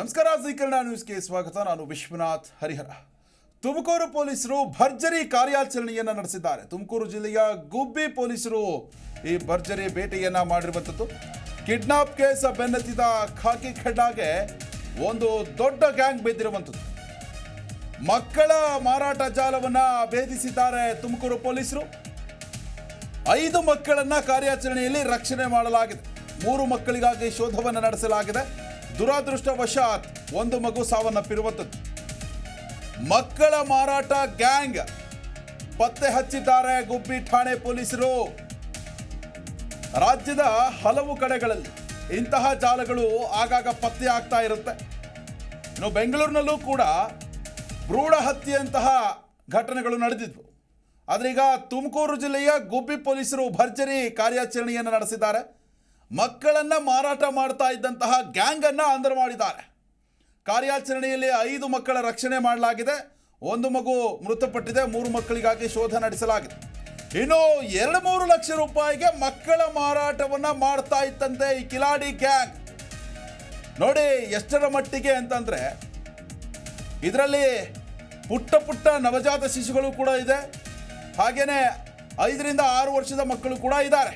ನಮಸ್ಕಾರ ಜೀಕರಣ ನ್ಯೂಸ್ಗೆ ಸ್ವಾಗತ. ನಾನು ವಿಶ್ವನಾಥ್ ಹರಿಹರ. ತುಮಕೂರು ಪೊಲೀಸರು ಭರ್ಜರಿ ಕಾರ್ಯಾಚರಣೆಯನ್ನ ನಡೆಸಿದ್ದಾರೆ. ತುಮಕೂರು ಜಿಲ್ಲೆಯ ಗುಬ್ಬಿ ಪೊಲೀಸರು ಈ ಭರ್ಜರಿ ಬೇಟೆಯನ್ನ ಮಾಡಿರುವಂಥದ್ದು ಕಿಡ್ನಾಪ್ ಕೇಸ್ ಬೆನ್ನತ್ತಿದ ಖಾಕಿ ಖಡ್ಡಾಗೆ ಒಂದು ದೊಡ್ಡ ಗ್ಯಾಂಗ್ ಬೆದ್ದಿರುವಂಥದ್ದು ಮಕ್ಕಳ ಮಾರಾಟ ಜಾಲವನ್ನ ಭೇದಿಸಿದ್ದಾರೆ ತುಮಕೂರು ಪೊಲೀಸರು. ಐದು ಮಕ್ಕಳನ್ನ ಕಾರ್ಯಾಚರಣೆಯಲ್ಲಿ ರಕ್ಷಣೆ ಮಾಡಲಾಗಿದೆ. ಮೂರು ಮಕ್ಕಳಿಗಾಗಿ ಶೋಧವನ್ನು ನಡೆಸಲಾಗಿದೆ. ದುರಾದೃಷ್ಟವಶಾತ್ ಒಂದು ಮಗು ಸಾವನ್ನಪ್ಪಿರುವಂಥದ್ದು. ಮಕ್ಕಳ ಮಾರಾಟ ಗ್ಯಾಂಗ್ ಪತ್ತೆ ಹಚ್ಚಿದ್ದಾರೆ ಗುಬ್ಬಿ ಠಾಣೆ ಪೊಲೀಸರು. ರಾಜ್ಯದ ಹಲವು ಕಡೆಗಳಲ್ಲಿ ಇಂತಹ ಜಾಲಗಳು ಆಗಾಗ ಪತ್ತೆ ಆಗ್ತಾ ಇರುತ್ತೆ. ಇನ್ನು ಬೆಂಗಳೂರಿನಲ್ಲೂ ಕೂಡ ಭ್ರೂಢ ಹತ್ಯೆಯಂತಹ ಘಟನೆಗಳು ನಡೆದಿದ್ವು. ಆದರೆ ಈಗ ತುಮಕೂರು ಜಿಲ್ಲೆಯ ಗುಬ್ಬಿ ಪೊಲೀಸರು ಭರ್ಜರಿ ಕಾರ್ಯಾಚರಣೆಯನ್ನು ನಡೆಸಿದ್ದಾರೆ. ಮಕ್ಕಳನ್ನು ಮಾರಾಟ ಮಾಡ್ತಾ ಇದ್ದಂತಹ ಗ್ಯಾಂಗನ್ನು ಅಂਦਰ ಮಾಡಿದ್ದಾರೆ. ಕಾರ್ಯಾಚರಣೆಯಲ್ಲಿ ಐದು ಮಕ್ಕಳ ರಕ್ಷಣೆ ಮಾಡಲಾಗಿದೆ. ಒಂದು ಮಗು ಮೃತಪಟ್ಟಿದೆ. ಮೂರು ಮಕ್ಕಳಿಗಾಗಿ ಶೋಧ ನಡೆಸಲಾಗಿದೆ. ಇನ್ನು ಎರಡು ಮೂರು ಲಕ್ಷ ರೂಪಾಯಿಗೆ ಮಕ್ಕಳ ಮಾರಾಟವನ್ನು ಮಾಡ್ತಾ ಇತ್ತಂತೆ ಈ ಕಿಲಾಡಿ ಗ್ಯಾಂಗ್. ನೋಡಿ ಎಷ್ಟರ ಮಟ್ಟಿಗೆ ಅಂತಂದರೆ ಇದರಲ್ಲಿ ಪುಟ್ಟ ಪುಟ್ಟ ನವಜಾತ ಶಿಶುಗಳು ಕೂಡ ಇದೆ. ಹಾಗೆಯೇ ಐದರಿಂದ ಆರು ವರ್ಷದ ಮಕ್ಕಳು ಕೂಡ ಇದ್ದಾರೆ.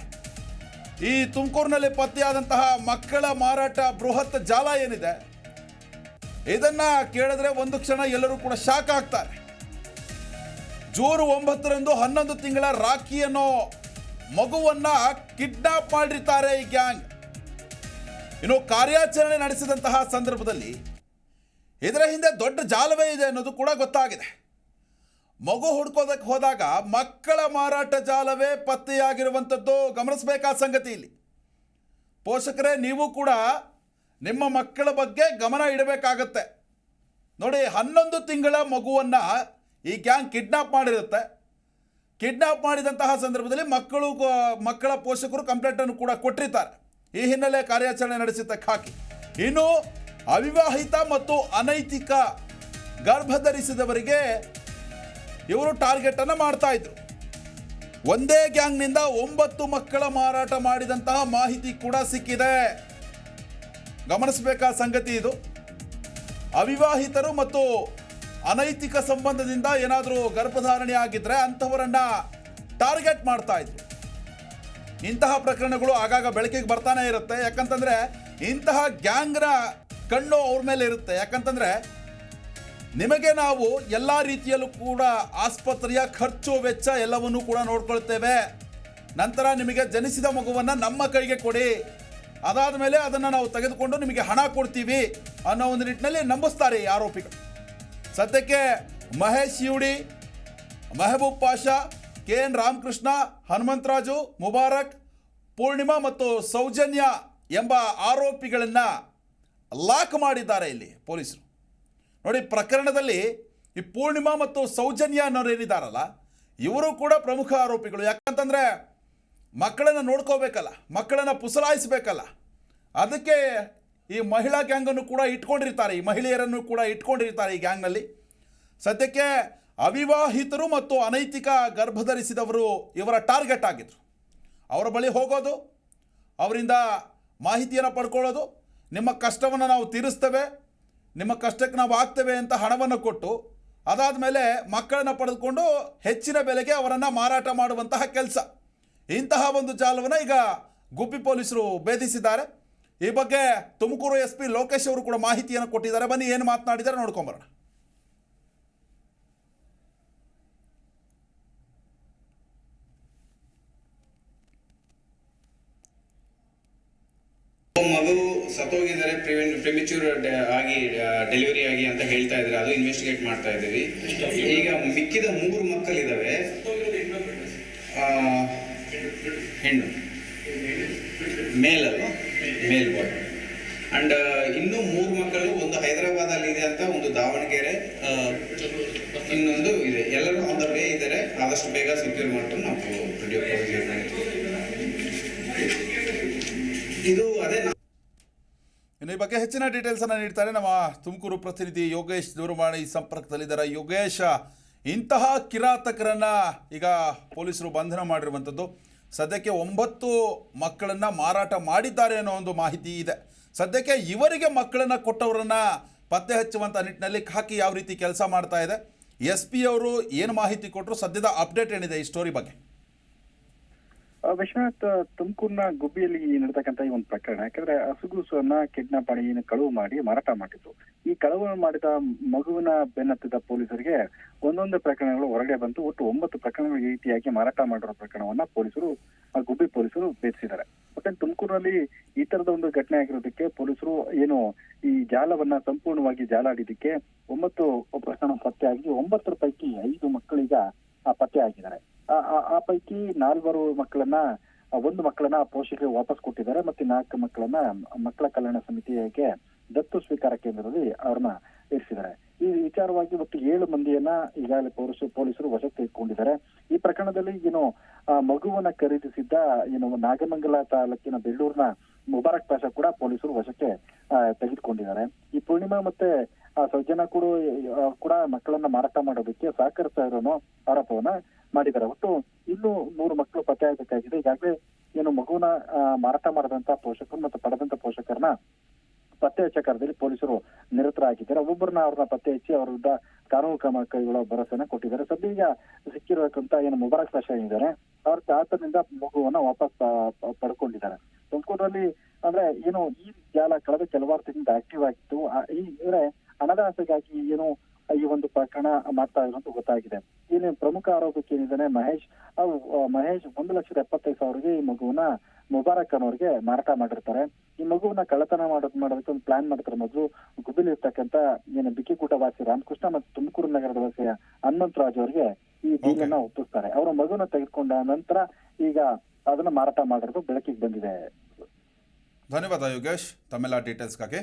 ಈ ತುಮಕೂರಿನಲ್ಲಿ ಪತ್ತೆಯಾದಂತಹ ಮಕ್ಕಳ ಮಾರಾಟ ಬೃಹತ್ ಜಾಲ ಏನಿದೆ, ಇದನ್ನ ಕೇಳಿದ್ರೆ ಒಂದು ಕ್ಷಣ ಎಲ್ಲರೂ ಕೂಡ ಶಾಕ್ ಆಗ್ತಾರೆ. ಜೂನ್ ಒಂಬತ್ತರಂದು ಹನ್ನೊಂದು ತಿಂಗಳ ರಾಖಿ ಅನ್ನೋ ಮಗುವನ್ನ ಕಿಡ್ನಾಪ್ ಮಾಡಿರ್ತಾರೆ ಈ ಗ್ಯಾಂಗ್. ಇನ್ನು ಕಾರ್ಯಾಚರಣೆ ನಡೆಸಿದಂತಹ ಸಂದರ್ಭದಲ್ಲಿ ಇದರ ಹಿಂದೆ ದೊಡ್ಡ ಜಾಲವೇ ಇದೆ ಅನ್ನೋದು ಕೂಡ ಗೊತ್ತಾಗಿದೆ. ಮಗು ಹುಡ್ಕೋದಕ್ಕೆ ಹೋದಾಗ ಮಕ್ಕಳ ಮಾರಾಟ ಜಾಲವೇ ಪತ್ತೆಯಾಗಿರುವಂಥದ್ದು. ಗಮನಿಸಬೇಕಾದ ಸಂಗತಿ ಇಲ್ಲಿ. ಪೋಷಕರೇ, ನೀವು ಕೂಡ ನಿಮ್ಮ ಮಕ್ಕಳ ಬಗ್ಗೆ ಗಮನ ಇಡಬೇಕಾಗತ್ತೆ. ನೋಡಿ, ಹನ್ನೊಂದು ತಿಂಗಳ ಮಗುವನ್ನು ಈ ಗ್ಯಾಂಗ್ ಕಿಡ್ನಾಪ್ ಮಾಡಿರುತ್ತೆ. ಕಿಡ್ನಾಪ್ ಮಾಡಿದಂತಹ ಸಂದರ್ಭದಲ್ಲಿ ಮಕ್ಕಳು ಮಕ್ಕಳ ಪೋಷಕರು ಕಂಪ್ಲೇಂಟನ್ನು ಕೂಡ ಕೊಟ್ಟಿರ್ತಾರೆ. ಈ ಹಿನ್ನೆಲೆ ಕಾರ್ಯಾಚರಣೆ ನಡೆಸಿದ್ದ ಹಾಕಿ ಇನ್ನು ಅವಿವಾಹಿತ ಮತ್ತು ಅನೈತಿಕ ಗರ್ಭಧರಿಸಿದವರಿಗೆ ಇವರು ಟಾರ್ಗೆಟ್ ಅನ್ನು ಮಾಡ್ತಾ ಇದ್ರು. ಒಂದೇ ಗ್ಯಾಂಗ್ನಿಂದ ಒಂಬತ್ತು ಮಕ್ಕಳ ಮಾರಾಟ ಮಾಡಿದಂತಹ ಮಾಹಿತಿ ಕೂಡ ಸಿಕ್ಕಿದೆ. ಗಮನಿಸಬೇಕಾದ ಸಂಗತಿ ಇದು. ಅವಿವಾಹಿತರು ಮತ್ತು ಅನೈತಿಕ ಸಂಬಂಧದಿಂದ ಏನಾದರೂ ಗರ್ಭಧಾರಣೆ ಆಗಿದ್ರೆ ಅಂಥವರನ್ನ ಟಾರ್ಗೆಟ್ ಮಾಡ್ತಾ ಇದ್ರು. ಇಂತಹ ಪ್ರಕರಣಗಳು ಆಗಾಗ ಬೆಳಕಿಗೆ ಬರ್ತಾನೆ ಇರುತ್ತೆ. ಯಾಕಂತಂದ್ರೆ ಇಂತಹ ಗ್ಯಾಂಗ್ನ ಕಣ್ಣು ಅವ್ರ ಮೇಲೆ ಇರುತ್ತೆ. ಯಾಕಂತಂದ್ರೆ ನಿಮಗೆ ನಾವು ಎಲ್ಲ ರೀತಿಯಲ್ಲೂ ಕೂಡ ಆಸ್ಪತ್ರೆಯ ಖರ್ಚು ವೆಚ್ಚ ಎಲ್ಲವನ್ನೂ ಕೂಡ ನೋಡ್ಕೊಳ್ತೇವೆ. ನಂತರ ನಿಮಗೆ ಜನಿಸಿದ ಮಗುವನ್ನು ನಮ್ಮ ಕೈಗೆ ಕೊಡಿ. ಅದಾದ ಮೇಲೆ ಅದನ್ನು ನಾವು ತೆಗೆದುಕೊಂಡು ನಿಮಗೆ ಹಣ ಕೊಡ್ತೀವಿ ಅನ್ನೋ ಒಂದು ನಿಟ್ಟಿನಲ್ಲಿ ನಂಬಿಸ್ತಾರೆ ಈ ಆರೋಪಿಗಳು. ಸದ್ಯಕ್ಕೆ Mahesh UD, Mehboob Pasha K N Ramakrishna, Hanumantharaju, Mubarak, Poornima ಮತ್ತು ಸೌಜನ್ಯ ಎಂಬ ಆರೋಪಿಗಳನ್ನು ಲಾಕ್ ಮಾಡಿದ್ದಾರೆ ಇಲ್ಲಿ ಪೊಲೀಸರು. ನೋಡಿ, ಪ್ರಕರಣದಲ್ಲಿ ಈ ಪೂರ್ಣಿಮಾ ಮತ್ತು ಸೌಜನ್ಯ ಅನ್ನೋರು ಏನಿದ್ದಾರಲ್ಲ ಇವರು ಕೂಡ ಪ್ರಮುಖ ಆರೋಪಿಗಳು. ಯಾಕಂತಂದರೆ ಮಕ್ಕಳನ್ನು ನೋಡ್ಕೋಬೇಕಲ್ಲ, ಮಕ್ಕಳನ್ನು ಪುಸಲಾಯಿಸಬೇಕಲ್ಲ. ಅದಕ್ಕೆ ಈ ಮಹಿಳಾ ಗ್ಯಾಂಗನ್ನು ಕೂಡ ಇಟ್ಕೊಂಡಿರ್ತಾರೆ, ಈ ಮಹಿಳೆಯರನ್ನು ಕೂಡ ಇಟ್ಕೊಂಡಿರ್ತಾರೆ ಈ ಗ್ಯಾಂಗ್ನಲ್ಲಿ ಸದ್ಯಕ್ಕೆ ಅವಿವಾಹಿತರು ಮತ್ತು ಅನೈತಿಕ ಗರ್ಭಧರಿಸಿದವರು ಇವರ ಟಾರ್ಗೆಟ್ ಆಗಿದ್ರು. ಅವರ ಬಳಿ ಹೋಗೋದು, ಅವರಿಂದ ಮಾಹಿತಿಯನ್ನು ಪಡ್ಕೊಳ್ಳೋದು, ನಿಮ್ಮ ಕಷ್ಟವನ್ನು ನಾವು ತೀರಿಸ್ತೇವೆ. ನಿಮ್ಮ ಕಷ್ಟಕ್ಕೆ ನಾವು ಆಗ್ತೇವೆ ಅಂತ ಹಣವನ್ನು ಕೊಟ್ಟು ಅದಾದ ಮೇಲೆ ಮಕ್ಕಳನ್ನು ಪಡೆದುಕೊಂಡು ಹೆಚ್ಚಿನ ಬೆಲೆಗೆ ಅವರನ್ನು ಮಾರಾಟ ಮಾಡುವಂತಹ ಕೆಲಸ. ಇಂತಹ ಒಂದು ಜಾಲವನ್ನು ಈಗ ಗುಬ್ಬಿ ಪೊಲೀಸರು ಭೇದಿಸಿದ್ದಾರೆ. ಈ ಬಗ್ಗೆ ತುಮಕೂರು ಎಸ್ ಪಿ ಲೋಕೇಶ್ ಅವರು ಕೂಡ ಮಾಹಿತಿಯನ್ನು ಕೊಟ್ಟಿದ್ದಾರೆ. ಬನ್ನಿ, ಏನು ಮಾತನಾಡಿದ್ದಾರೆ ನೋಡ್ಕೊಂಬರೋಣ ಮಗು ಸತ್ತೋಗಿದ್ದಾರೆ ಪ್ರಿಮಿಚ್ಯೂರ್ ಆಗಿ ಡೆಲಿವರಿ ಆಗಿ ಅಂತ ಹೇಳ್ತಾ ಇದ್ದಾರೆ. ಅದು ಇನ್ವೆಸ್ಟಿಗೇಟ್ ಮಾಡ್ತಾ ಇದ್ದೀವಿ. ಈಗ ಮಿಕ್ಕಿದ ಮೂರು ಮಕ್ಕಳಿದಾವೆ ಆ, ಹೆಣ್ಣು. ಮೇಲ್ ಅಲ್ವಾ ಮೇಲ್ ಬಾಯ್ ಅಂಡ್ ಇನ್ನು ಮೂರು ಮಕ್ಕಳು ಒಂದು ಹೈದರಾಬಾದ್ ಅಲ್ಲಿ ಇದೆ ಅಂತ ಒಂದು ದಾವಣಗೆರೆ ಇನ್ನೊಂದು ಇದೆ. ಎಲ್ಲರೂ ಒಂದು ದ ವೇ ಇದ್ದಾರೆ. ಆದಷ್ಟು ಬೇಗ ಸೆಕ್ಯೂರ್ ಮಾಡ್ಕೊಂಡು ನಾವು ಇದು ಅದೇ ಈ ಬಗ್ಗೆ ಹೆಚ್ಚಿನ ಡೀಟೇಲ್ಸನ್ನು ನೀಡ್ತಾರೆ ನಮ್ಮ ತುಮಕೂರು ಪ್ರತಿನಿಧಿ ಯೋಗೇಶ್ ದೂರವಾಣಿ ಸಂಪರ್ಕದಲ್ಲಿದ್ದಾರೆ. ಯೋಗೇಶ್, ಇಂತಹ ಕಿರಾತಕರನ್ನ ಈಗ ಪೊಲೀಸರು ಬಂಧನ ಮಾಡಿರುವಂಥದ್ದು ಸದ್ಯಕ್ಕೆ ಒಂಬತ್ತು ಮಕ್ಕಳನ್ನ ಮಾರಾಟ ಮಾಡಿದ್ದಾರೆ ಅನ್ನೋ ಒಂದು ಮಾಹಿತಿ ಇದೆ. ಸದ್ಯಕ್ಕೆ ಇವರಿಗೆ ಮಕ್ಕಳನ್ನು ಕೊಟ್ಟವರನ್ನ ಪತ್ತೆ ಹಚ್ಚುವಂಥ ನಿಟ್ಟಿನಲ್ಲಿ ಖಾಕಿ ಯಾವ ರೀತಿ ಕೆಲಸ ಮಾಡ್ತಾ ಇದೆ. ಎಸ್ ಪಿ ಅವರು ಏನು ಮಾಹಿತಿ ಕೊಟ್ಟರು ಸದ್ಯದ ಅಪ್ಡೇಟ್ ಏನಿದೆ ಈ ಸ್ಟೋರಿ ಬಗ್ಗೆ? ವಿಶ್ವನಾಥ್ ತುಮಕೂರಿನ ಗುಬ್ಬಿಯಲ್ಲಿ ನಡೆತಕ್ಕಂತ ಈ ಒಂದು ಪ್ರಕರಣ, ಯಾಕಂದ್ರೆ ಹಸುಗೂಸನ್ನ ಕಿಡ್ನಾಪ್ ಮಾಡಿ ಕಳುವು ಮಾಡಿ ಮಾರಾಟ ಮಾಡಿದ್ರು ಈ ಕಳವು ಮಾಡಿದ ಮಗುವಿನ ಬೆನ್ನತ್ತಿದ ಪೊಲೀಸರಿಗೆ ಒಂದೊಂದು ಪ್ರಕರಣಗಳು ಹೊರಗಡೆ ಬಂತು. ಒಟ್ಟು ಒಂಬತ್ತು ಪ್ರಕರಣಗಳು ಈ ರೀತಿಯಾಗಿ ಮಾರಾಟ ಮಾಡಿರೋ ಪ್ರಕರಣವನ್ನ ಪೊಲೀಸರು, ಆ ಗುಬ್ಬಿ ಪೊಲೀಸರು ಭೇದಿಸಿದ್ದಾರೆ. ಮತ್ತೆ ತುಮಕೂರಿನಲ್ಲಿ ಈ ತರದ ಒಂದು ಘಟನೆ ಆಗಿರೋದಕ್ಕೆ ಪೊಲೀಸರು ಏನು ಈ ಜಾಲವನ್ನ ಸಂಪೂರ್ಣವಾಗಿ ಜಾಲಾಡಿದಕ್ಕೆ ಒಂಬತ್ತು ಪ್ರಕರಣ ಪತ್ತೆ ಆಗಿ ಒಂಬತ್ತರ ಪೈಕಿ ಐದು ಮಕ್ಕಳೀಗ ಪತ್ತೆ ಆಗಿದ್ದಾರೆ ಆ- ಪೈಕಿ ನಾಲ್ವರು ಮಕ್ಕಳನ್ನ ಒಂದು ಮಕ್ಕಳನ್ನ ಪೋಷಕರಿಗೆ ವಾಪಸ್ ಕೊಟ್ಟಿದ್ದಾರೆ ಮತ್ತೆ ನಾಲ್ಕು ಮಕ್ಕಳನ್ನ ಮಕ್ಕಳ ಕಲ್ಯಾಣ ಸಮಿತಿಗೆ ದತ್ತು ಸ್ವೀಕಾರ ಕೇಂದ್ರದಲ್ಲಿ ಅವ್ರನ್ನ ಇರಿಸಿದ್ದಾರೆ. ಈ ವಿಚಾರವಾಗಿ ಒಟ್ಟು ಏಳು ಮಂದಿಯನ್ನ ಈಗಾಗಲೇ ಪೊಲೀಸರು ಪೊಲೀಸರು ವಶಕ್ಕೆ ತೆಗೆದುಕೊಂಡಿದ್ದಾರೆ ಈ ಪ್ರಕರಣದಲ್ಲಿ ಏನು ಮಗುವನ್ನ ಖರೀದಿಸಿದ್ದ ಏನು ನಾಗಮಂಗಲ ತಾಲೂಕಿನ ಬೆಳ್ಳೂರಿನ ಮುಬಾರಕ್ ಪಾಷಾ ಕೂಡ ಪೊಲೀಸರು ವಶಕ್ಕೆ ತೆಗೆದುಕೊಂಡಿದ್ದಾರೆ. ಈ ಪೂರ್ಣಿಮಾ ಮತ್ತೆ ಆ ಸೌಜನ್ಯ ಕೂಡ ಕೂಡ ಮಕ್ಕಳನ್ನ ಮಾರಾಟ ಮಾಡೋದಕ್ಕೆ ಸಹಕರಿಸ್ತಾ ಇರೋನು ಆರೋಪವನ್ನ ಮಾಡಿದ್ದಾರೆ. ಒಟ್ಟು ಇನ್ನೂ ನೂರು ಮಕ್ಕಳು ಪತ್ತೆ ಆಗಬೇಕಾಗಿದೆ. ಈಗಾಗಲೇ ಏನು ಮಗುವನ್ನ ಮಾರಾಟ ಮಾಡದಂತ ಪೋಷಕರು ಮತ್ತು ಪಡೆದಂತ ಪೋಷಕರನ್ನ ಪತ್ತೆ ಹಚ್ಚ ಕಾರ್ಯದಲ್ಲಿ ಪೊಲೀಸರು ನಿರತರಾಗಿದ್ದಾರೆ. ಒಬ್ಬೊಬ್ಬರನ್ನ ಅವ್ರನ್ನ ಪತ್ತೆ ಹಚ್ಚಿ ಅವರ ವಿರುದ್ಧ ಕಾನೂನು ಕ್ರಮ ಕೈಗೊಳ್ಳುವ ಭರವಸೆಯನ್ನು ಕೊಟ್ಟಿದ್ದಾರೆ. ಸದ್ಯ ಈಗ ಸಿಕ್ಕಿರತಕ್ಕಂತ ಏನು ಮುಬಾರಕ್ ಸಾಶಾ ಏನಿದ್ದಾರೆ ಅವ್ರ ತಾತನಿಂದ ಮಗುವನ್ನ ವಾಪಸ್ ಪಡ್ಕೊಂಡಿದ್ದಾರೆ. ತುಮಕೂರಲ್ಲಿ ಅಂದ್ರೆ ಏನು ಈ ಜಾಲ ಕಳೆದ ಕೆಲವಾರು ತಿಂಗಳಿಂದ ಆಕ್ಟಿವ್ ಆಗಿತ್ತು. ಈ, ಅಂದ್ರೆ ಹಣದ ಆಸೆಗಾಗಿ ಏನು ಈ ಒಂದು ಪ್ರಕರಣ ಮಾಡ್ತಾ ಇರುವಂತ ಗೊತ್ತಾಗಿದೆ. ಇಲ್ಲಿ ಪ್ರಮುಖ ಆರೋಪಕ್ಕೆ ಏನಿದ್ದಾನೆ ಮಹೇಶ್. ಅವು ಮಹೇಶ್ ಒಂದು ಲಕ್ಷದ ಎಪ್ಪತ್ತೈದು ಸಾವಿರಗೆ ಈ ಮಗುವನ್ನ ಮುಬಾರಕ್ ಅನ್ನೋರ್ಗೆ ಮಾರಾಟ ಮಾಡಿರ್ತಾರೆ. ಈ ಮಗುವನ್ನ ಕಳ್ಳತನ ಮಾಡೋದ್ ಮಾಡೋದಕ್ಕೆ ಒಂದು ಪ್ಲಾನ್ ಮಾಡ್ತಾರೆ ಮೊದಲು. ಗುಬಿಲ್ ಇರ್ತಕ್ಕಂತ ಏನು ಬಿಕ್ಕಿಕೂಟ ವಾಸಿ ರಾಮಕೃಷ್ಣ ಮತ್ತು ತುಮಕೂರು ನಗರದ ವಾಸಿಯ ಹನುಮಂತರಾಜ್ ಅವರಿಗೆ ಈ ಡೀಲನ್ನ ಒಪ್ಪಿಸ್ತಾರೆ. ಅವರ ಮಗುವನ್ನ ತೆಗೆದುಕೊಂಡ ನಂತರ ಈಗ ಅದನ್ನ ಮಾರಾಟ ಮಾಡಿರೋದು ಬೆಳಕಿಗೆ ಬಂದಿದೆ. ಧನ್ಯವಾದ ಯೋಗೇಶ್. ತಮ್ಮೆಲ್ಲ ಡೀಟೇಲ್ಸ್ಗಾಗಿ